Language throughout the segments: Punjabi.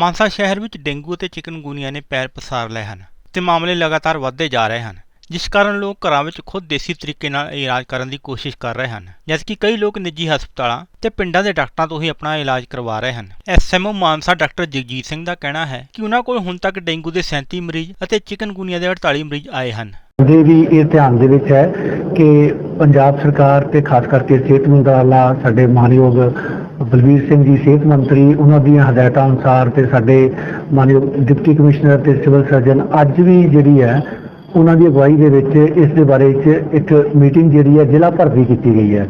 ਮਾਨਸਾ ਸ਼ਹਿਰ ਵਿੱਚ ਡੇਂਗੂ ਅਤੇ ਚਿਕਨਗੁਨੀਆ ਨੇ ਪੈਰ ਪਸਾਰ ਲਏ ਹਨ ਤੇ ਮਾਮਲੇ ਲਗਾਤਾਰ ਵੱਧਦੇ ਜਾ ਰਹੇ ਹਨ, ਜਿਸ ਕਾਰਨ ਲੋਕ ਘਰਾਂ ਵਿੱਚ ਖੁਦ ਦੇਸੀ ਤਰੀਕੇ ਨਾਲ ਇਲਾਜ ਕਰਨ ਦੀ ਕੋਸ਼ਿਸ਼ ਕਰ ਰਹੇ ਹਨ, ਜਦਕਿ ਕਈ ਲੋਕ ਨਿੱਜੀ ਹਸਪਤਾਲਾਂ ਤੇ ਪਿੰਡਾਂ ਦੇ ਡਾਕਟਰਾਂ ਤੋਂ ਹੀ ਆਪਣਾ ਇਲਾਜ ਕਰਵਾ ਰਹੇ ਹਨ। ਐਸਐਮਓ ਮਾਨਸਾ ਡਾਕਟਰ ਜਗਜੀਤ ਸਿੰਘ ਦਾ ਕਹਿਣਾ ਹੈ ਕਿ ਉਹਨਾਂ ਕੋਲ ਹੁਣ ਤੱਕ ਡੇਂਗੂ ਦੇ 37 ਮਰੀਜ਼ ਅਤੇ ਚਿਕਨਗੁਨੀਆ ਦੇ 48 ਮਰੀਜ਼ ਆਏ ਹਨ। ਦੇ ਵੀ ਇਹ ਧਿਆਨ ਦੇ ਵਿੱਚ ਹੈ ਕਿ ਪੰਜਾਬ ਸਰਕਾਰ ਤੇ ਖਾਸ ਕਰਕੇ ਸਿਹਤ ਮੰਤਰਾਲਾ ਸਾਡੇ ਮਾਨਯੋਗ ਬਲਬੀਰ ਸਿੰਘ ਜੀ, ਸਿਹਤ ਮੰਤਰੀ, ਉਹਨਾਂ ਦੀਆਂ ਹਦਾਇਤਾਂ ਅਨੁਸਾਰ ਤੇ ਸਾਡੇ ਮਾਨਯੋਗ ਡਿਪਟੀ ਕਮਿਸ਼ਨਰ ਤੇ ਸਿਵਲ ਸਰਜਨ ਅੱਜ ਵੀ ਜਿਹੜੀ ਹੈ, ਉਹਨਾਂ ਦੀ ਅਗਵਾਈ ਦੇ ਵਿੱਚ ਇਸ ਦੇ ਬਾਰੇ 'ਚ ਇੱਕ ਮੀਟਿੰਗ ਜਿਹੜੀ ਹੈ, ਜ਼ਿਲ੍ਹਾ ਭਰ ਦੀ ਕੀਤੀ ਗਈ ਹੈ।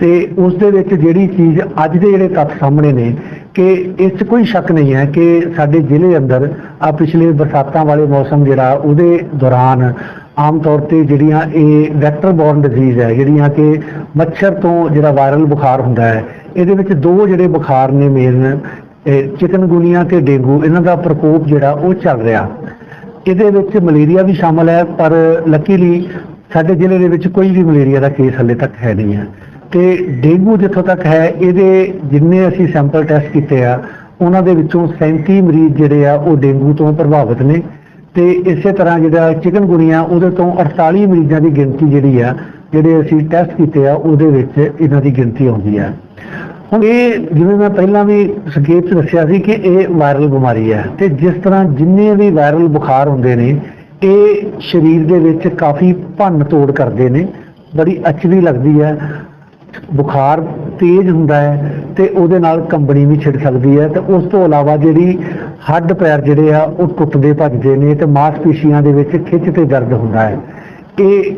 ਤੇ ਉਸ ਦੇ ਵਿੱਚ ਜਿਹੜੀ ਚੀਜ਼ ਅੱਜ ਦੇ ਜਿਹੜੇ ਤੱਥ ਸਾਹਮਣੇ ਨੇ ਕਿ ਇਸ 'ਚ ਕੋਈ ਸ਼ੱਕ ਨਹੀਂ ਹੈ ਕਿ ਸਾਡੇ ਜ਼ਿਲ੍ਹੇ ਅੰਦਰ ਆ ਪਿਛਲੇ ਬਰਸਾਤਾਂ ਵਾਲੇ ਮੌਸਮ ਜਿਹੜਾ ਉਹਦੇ ਦੌਰਾਨ ਆਮ ਤੌਰ ਤੇ ਜਿਹੜੀਆਂ ਇਹ ਵੈਕਟਰ ਬੋਰਨ ਡਿਜ਼ੀਜ਼ ਹੈ, ਜਿਹੜੀਆਂ ਕਿ ਮੱਛਰ ਤੋਂ ਜਿਹੜਾ ਵਾਇਰਲ ਬੁਖਾਰ ਹੁੰਦਾ ਹੈ ਇਹਦੇ ਵਿੱਚ ਦੋ ਜਿਹੜੇ ਬੁਖਾਰ ਨੇ ਮੇਨ ਚਿਕਨਗੁਨੀਆ ਤੇ ਡੇਂਗੂ, ਇਹਨਾਂ ਦਾ ਪ੍ਰਕੋਪ ਜਿਹੜਾ ਉਹ ਚੱਲ ਰਿਹਾ। ਇਹਦੇ ਵਿੱਚ ਮਲੇਰੀਆ ਵੀ ਸ਼ਾਮਲ ਹੈ, ਪਰ ਲੱਕੀਲੀ ਸਾਡੇ ਜ਼ਿਲ੍ਹੇ ਦੇ ਵਿੱਚ ਕੋਈ ਵੀ ਮਲੇਰੀਆ ਦਾ ਕੇਸ ਹਲੇ ਤੱਕ ਹੈ ਨਹੀਂ ਹੈ। ਤੇ ਡੇਂਗੂ ਜਿੱਥੋਂ ਤੱਕ ਹੈ, ਇਹਦੇ ਜਿੰਨੇ ਅਸੀਂ ਸੈਂਪਲ ਟੈਸਟ ਕੀਤੇ ਆ, ਉਹਨਾਂ ਦੇ ਵਿੱਚੋਂ 37 ਮਰੀਜ਼ ਜਿਹੜੇ ਆ, ਉਹ ਡੇਂਗੂ ਤੋਂ ਪ੍ਰਭਾਵਿਤ ਨੇ। ਤੇ ਇਸੇ ਤਰ੍ਹਾਂ ਜਿਹੜਾ ਚਿਕਨਗੁਨੀਆ, ਉਹਦੇ ਤੋਂ 48 ਮਰੀਜ਼ਾਂ ਦੀ ਗਿਣਤੀ ਜਿਹੜੀ ਆ, ਜਿਹੜੇ ਅਸੀਂ ਟੈਸਟ ਕੀਤੇ ਆ, ਉਹਦੇ ਵਿੱਚ ਇਹਨਾਂ ਦੀ ਗਿਣਤੀ ਆਉਂਦੀ ਆ। ਹੁਣ ਇਹ ਜਿਵੇਂ ਮੈਂ ਪਹਿਲਾਂ ਵੀ ਸੰਖੇਪ ਚ ਦੱਸਿਆ ਸੀ ਕਿ ਇਹ ਵਾਇਰਲ ਬਿਮਾਰੀ ਹੈ ਤੇ ਜਿਸ ਤਰ੍ਹਾਂ ਜਿੰਨੇ ਵੀ ਵਾਇਰਲ ਬੁਖਾਰ ਹੁੰਦੇ ਨੇ, ਇਹ ਸਰੀਰ ਦੇ ਵਿੱਚ ਕਾਫੀ ਭੰਨ ਤੋੜ ਕਰਦੇ ਨੇ, ਬੜੀ ਅਚਰੀ ਲੱਗਦੀ ਹੈ, ਬੁਖਾਰ ਤੇਜ਼ ਹੁੰਦਾ ਹੈ ਤੇ ਉਹਦੇ ਨਾਲ ਕੰਬਣੀ ਵੀ ਛਿੜ ਸਕਦੀ ਹੈ ਤੇ ਉਸ ਤੋਂ ਇਲਾਵਾ ਜਿਹੜੀ ਹੱਡ ਪੈਰ ਜਿਹੜੇ ਆ ਉਹ ਟੁੱਟਦੇ ਭੱਜਦੇ ਨੇ ਤੇ ਮਾਸਪੇਸ਼ੀਆਂ ਦੇ ਵਿੱਚ ਖਿੱਚ ਤੇ ਦਰਦ ਹੁੰਦਾ ਹੈ। ਇਹ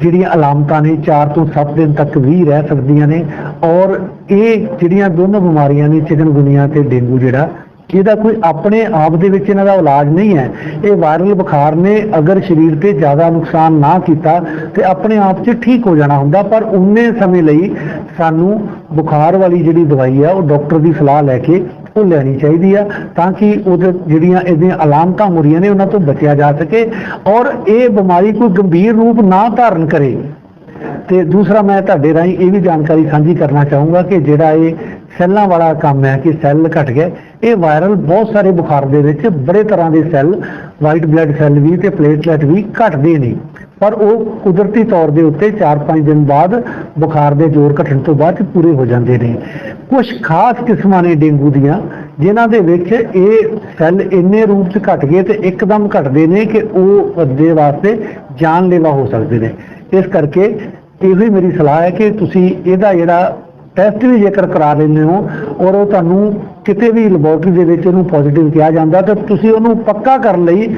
ਜਿਹੜੀਆਂ ਅਲਾਮਤਾਂ ਨੇ 4 ਤੋਂ 7 ਦਿਨ ਤੱਕ ਵੀ ਰਹਿ ਸਕਦੀਆਂ ਨੇ ਔਰ ਇਹ ਜਿਹੜੀਆਂ ਦੋਨੋਂ ਬਿਮਾਰੀਆਂ ਨੇ ਚਿਕਨਗੁਨੀਆ ਤੇ ਡੇਂਗੂ ਜਿਹੜਾ, ਇਹਦਾ ਕੋਈ ਆਪਣੇ ਆਪ ਦੇ ਵਿੱਚ ਇਹਨਾਂ ਦਾ ਇਲਾਜ ਨਹੀਂ ਹੈ। ਇਹ ਵਾਇਰਲ ਬੁਖਾਰ ਨੇ ਅਗਰ ਸਰੀਰ ਤੇ ਜ਼ਿਆਦਾ ਨੁਕਸਾਨ ਨਾ ਕੀਤਾ ਤੇ ਆਪਣੇ ਆਪ 'ਚ ਠੀਕ ਹੋ ਜਾਣਾ ਹੁੰਦਾ, ਪਰ ਉਨੇ ਸਮੇਂ ਲਈ ਸਾਨੂੰ ਬੁਖਾਰ ਵਾਲੀ ਜਿਹੜੀ ਦਵਾਈ ਆ, ਉਹ ਡਾਕਟਰ ਦੀ ਸਲਾਹ ਲੈ ਕੇ ਉਹ ਲੈਣੀ ਚਾਹੀਦੀ ਆ ਤਾਂ ਕਿ ਉਹਦੇ ਜਿਹੜੀਆਂ ਇਹਦੀਆਂ ਅਲਾਮਤਾਂ ਹੋ ਰਹੀਆਂ ਨੇ ਉਹਨਾਂ ਤੋਂ ਬਚਿਆ ਜਾ ਸਕੇ ਔਰ ਇਹ ਬਿਮਾਰੀ ਕੋਈ ਗੰਭੀਰ ਰੂਪ ਨਾ ਧਾਰਨ ਕਰੇ। ਤੇ ਦੂਸਰਾ ਮੈਂ ਤੁਹਾਡੇ ਰਾਹੀਂ ਇਹ ਵੀ ਜਾਣਕਾਰੀ ਸਾਂਝੀ ਕਰਨਾ ਚਾਹੂੰਗਾ ਕਿ ਜਿਹੜਾ ਇਹ ਸੈੱਲਾਂ ਵਾਲਾ ਕੰਮ ਹੈ ਕਿ ਸੈੱਲ ਘਟ ਗਏ ਇਹ ਵਾਇਰਲ ਬਹੁਤ ਸਾਰੇ ਬੁਖਾਰ ਦੇ ਵਿੱਚ ਬੜੇ ਤਰ੍ਹਾਂ ਦੇ ਸੈੱਲ ਵਾਈਟ ਬਲੱਡ ਸੈੱਲ ਵੀ ਤੇ ਪਲੇਟਲੈਟ ਵੀ ਘਟਦੇ ਨੇ। ਪਰ ਉਹ ਕੁਦਰਤੀ ਤੌਰ ਦੇ ਉੱਤੇ 4-5 ਦਿਨ ਬਾਅਦ ਬੁਖਾਰ ਦੇ ਜ਼ੋਰ ਘਟਣ ਤੋਂ ਬਾਅਦ ਪੂਰੇ ਹੋ ਜਾਂਦੇ ਨੇ। ਕੁਝ ਖਾਸ ਕਿਸਮਾਂ ਨੇ ਡੇਂਗੂ ਦੀਆਂ, ਜਿਨ੍ਹਾਂ ਦੇ ਵਿੱਚ ਇਹ ਸੈੱਲ ਇੰਨੇ ਰੂਪ 'ਚ ਘਟ ਗਏ ਤੇ ਇੱਕਦਮ ਘਟਦੇ ਨੇ ਕਿ ਉਹ ਬੰਦੇ ਵਾਸਤੇ ਜਾਨਲੇਵਾ ਹੋ ਸਕਦੇ ਨੇ। ਇਸ ਕਰਕੇ ਇਹੋ ਹੀ ਮੇਰੀ ਸਲਾਹ ਹੈ ਕਿ ਤੁਸੀਂ ਇਹਦਾ ਜਿਹੜਾ ਟੈਸਟ ਵੀ ਜੇਕਰ ਕਰਾ ਲੈਂਦੇ ਹੋ ਔਰ ਉਹ ਤੁਹਾਨੂੰ ਕਿਤੇ ਵੀ ਲੈਬੋਰਟਰੀ ਦੇ ਵਿੱਚ ਉਹਨੂੰ ਪੋਜ਼ਿਟਿਵ ਕਿਹਾ ਜਾਂਦਾ ਤਾਂ ਤੁਸੀਂ ਉਹਨੂੰ ਪੱਕਾ ਕਰਨ ਲਈ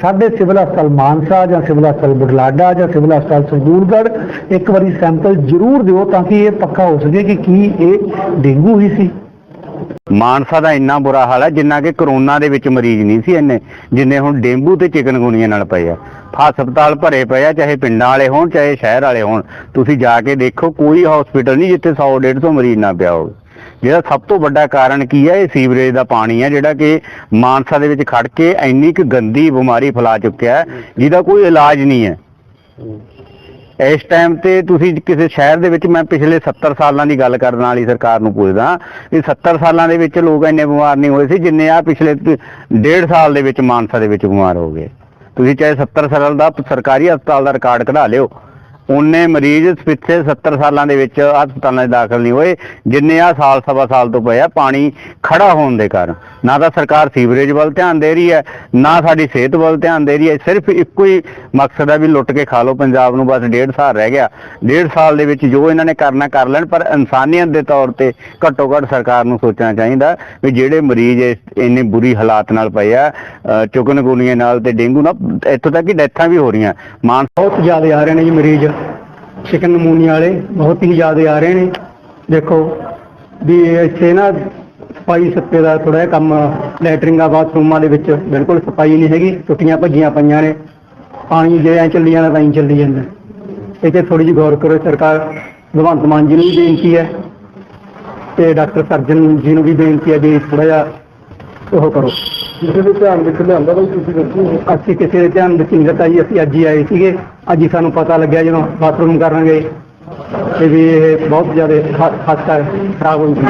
ਸਾਡੇ ਸਿਵਲ ਹਸਪਤਾਲ ਮਾਨਸਾ ਜਾਂ ਸਿਵਲ ਹਸਪਤਾਲ ਬੁਢਲਾਡਾ ਜਾਂ ਸਿਵਲ ਹਸਪਤਾਲ ਸਰਦੂਲਗੜ੍ਹ ਇੱਕ ਵਾਰੀ ਸੈਂਪਲ ਜ਼ਰੂਰ ਦਿਓ ਤਾਂ ਕਿ ਇਹ ਪੱਕਾ ਹੋ ਸਕੇ ਕਿ ਕੀ ਇਹ ਡੇਂਗੂ ਹੀ ਸੀ। ਮਾਨਸਾ ਦਾ ਇੰਨਾ ਬੁਰਾ ਹਾਲ ਹੈ, ਜਿੰਨਾ ਕਿ ਕਰੋਨਾ ਦੇ ਵਿੱਚ ਮਰੀਜ਼ ਨਹੀਂ ਸੀ ਇੰਨੇ, ਜਿੰਨੇ ਹੁਣ ਡੇਂਗੂ ਤੇ ਚਿਕਨਗੁਨੀਆ ਨਾਲ ਪਏ ਆ। ਹਸਪਤਾਲ ਭਰੇ ਪਏ ਆ, ਚਾਹੇ ਪਿੰਡਾਂ ਵਾਲੇ ਹੋਣ, ਚਾਹੇ ਸ਼ਹਿਰ ਵਾਲੇ ਹੋਣ। ਤੁਸੀਂ ਜਾ ਕੇ ਦੇਖੋ, ਕੋਈ ਹਸਪੀਟਲ ਨਹੀਂ ਜਿੱਥੇ 100 150 ਮਰੀਜ਼ ਨਾ ਪਿਆ ਹੋਵੇ। ਜਿਹੜਾ ਸਭ ਤੋਂ ਵੱਡਾ ਕਾਰਨ ਕੀ ਹੈ, ਇਹ ਸੀਵਰੇਜ ਦਾ ਪਾਣੀ ਹੈ, ਜਿਹੜਾ ਕਿ ਮਾਨਸਾ ਦੇ ਵਿੱਚ ਖੜ ਕੇ ਇੰਨੀ ਕੁ ਗੰਦੀ ਬਿਮਾਰੀ ਫੈਲਾ ਚੁੱਕਿਆ ਜਿਹਦਾ ਕੋਈ ਇਲਾਜ ਨਹੀਂ ਹੈ। ਇਸ ਟਾਈਮ ਤੇ ਤੁਸੀਂ ਕਿਸੇ ਸ਼ਹਿਰ ਦੇ ਵਿੱਚ, ਮੈਂ ਪਿਛਲੇ 70 ਸਾਲਾਂ ਦੀ ਗੱਲ ਕਰਨ ਵਾਲੀ ਸਰਕਾਰ ਨੂੰ ਪੁੱਛਦਾ ਵੀ 70 ਸਾਲਾਂ ਦੇ ਵਿੱਚ ਲੋਕ ਇੰਨੇ ਬਿਮਾਰ ਨਹੀਂ ਹੋਏ ਸੀ ਜਿੰਨੇ ਆ ਪਿਛਲੇ ਤ- ਡੇਢ ਸਾਲ ਦੇ ਵਿੱਚ ਮਾਨਸਾ ਦੇ ਵਿੱਚ ਬਿਮਾਰ ਹੋ ਗਏ। ਤੁਸੀਂ ਚਾਹੇ 70 ਸਾਲ ਦਾ ਸਰਕਾਰੀ ਹਸਪਤਾਲ ਦਾ ਰਿਕਾਰਡ ਕਢਾ ਲਿਓ। ਉਹਨੇ ਮਰੀਜ਼ ਪਿੱਛੇ 70 ਸਾਲਾਂ ਦੇ ਵਿੱਚ ਹਸਪਤਾਲਾਂ 'ਚ ਦਾਖਲ ਨਹੀਂ ਹੋਏ, ਜਿੰਨੇ ਆ ਸਾਲ ਸਵਾ ਸਾਲ ਤੋਂ ਪਏ ਆ, ਪਾਣੀ ਖੜਾ ਹੋਣ ਦੇ ਕਾਰਨ। ਨਾ ਤਾਂ ਸਰਕਾਰ ਸੀਵਰੇਜ ਵੱਲ ਧਿਆਨ ਦੇ ਰਹੀ ਹੈ, ਨਾ ਸਾਡੀ ਸਿਹਤ ਵੱਲ ਧਿਆਨ ਦੇ ਰਹੀ ਹੈ, ਸਿਰਫ ਇੱਕੋ ਹੀ ਮਕਸਦ ਹੈ ਵੀ ਲੁੱਟ ਕੇ ਖਾ ਲਓ, ਪੰਜਾਬ ਨੂੰ ਬਸ ਡੇਢ ਸਾਲ ਰਹਿ ਗਿਆ। ਡੇਢ ਸਾਲ ਦੇ ਵਿੱਚ ਜੋ ਇਹਨਾਂ ਨੇ ਕਰਨਾ ਕਰ ਲੈਣ, ਪਰ ਇਨਸਾਨੀਅਤ ਦੇ ਤੌਰ ਤੇ ਘੱਟੋ ਘੱਟ ਸਰਕਾਰ ਨੂੰ ਸੋਚਣਾ ਚਾਹੀਦਾ ਵੀ ਜਿਹੜੇ ਮਰੀਜ਼ ਇਸ- ਇੰਨੇ ਬੁਰੀ ਹਾਲਾਤ ਨਾਲ ਪਏ ਆ ਚੁਕਨਗੁਨੀਆ ਨਾਲ ਤੇ ਡੇਂਗੂ ਨਾਲ, ਇੱਥੋਂ ਤੱਕ ਕਿ ਡੈਥਾਂ ਵੀ ਹੋ ਰਹੀਆਂ। ਮਾਨ ਬਹੁਤ ਜ਼ਿਆਦਾ ਆ ਰਹੇ ਨੇ ਜੀ ਮਰੀਜ਼। ਚਿਕਨ ਨਮੂਨੀਆ ਵਾਲੇ ਬਹੁਤ ਹੀ ਜ਼ਿਆਦਾ ਆ ਰਹੇ ਨੇ। ਦੇਖੋ ਵੀ ਇੱਥੇ ਨਾ ਸਫ਼ਾਈ ਸੱਤੇ ਦਾ ਥੋੜਾ ਜਿਹਾ ਕੰਮ ਲੈਟਰਿੰਗਾਂ ਬਾਥਰੂਮਾਂ ਦੇ ਵਿੱਚ ਬਿਲਕੁਲ ਸਫ਼ਾਈ ਨਹੀਂ ਹੈਗੀ, ਟੁੱਟੀਆਂ ਭੱਜੀਆਂ ਪਈਆਂ ਨੇ। ਪਾਣੀ ਜੇ ਐ ਚੱਲੀ ਜਾਂਦਾ ਤਾਂ ਹੀ ਚੱਲੀ ਜਾਂਦਾ। ਇੱਥੇ ਤੇ ਥੋੜੀ ਜਿਹੀ ਗੌਰ ਕਰੋ, ਸਰਕਾਰ ਭਗਵੰਤ ਮਾਨ ਜੀ ਨੂੰ ਵੀ ਬੇਨਤੀ ਹੈ ਤੇ ਡਾਕਟਰ ਸਰਜਨ ਜੀ ਨੂੰ ਵੀ ਬੇਨਤੀ ਹੈ ਵੀ ਥੋੜਾ ਜਿਹਾ ਉਹ ਕਰੋ। ਕਿਸੇ ਦੇ ਧਿਆਨ ਵਿੱਚ ਲਿਆਂਦਾ ਬਈ ਤੁਸੀਂ ਦੱਸੋ। ਅਸੀਂ ਕਿਸੇ ਦੇ ਧਿਆਨ ਵਿੱਚ ਨਹੀਂ ਦਿੱਤਾ ਜੀ, ਅਸੀਂ ਅੱਜ ਹੀ ਆਏ ਸੀਗੇ। ਅੱਜ ਹੀ ਸਾਨੂੰ ਪਤਾ ਲੱਗਿਆ ਜਦੋਂ ਬਾਥਰੂਮ ਕਰਾਂਗੇ ਤੇ ਵੀ ਇਹ ਬਹੁਤ ਜ਼ਿਆਦਾ ਹਾ- ਖਰਾਬ ਹੋਈ ਸੀ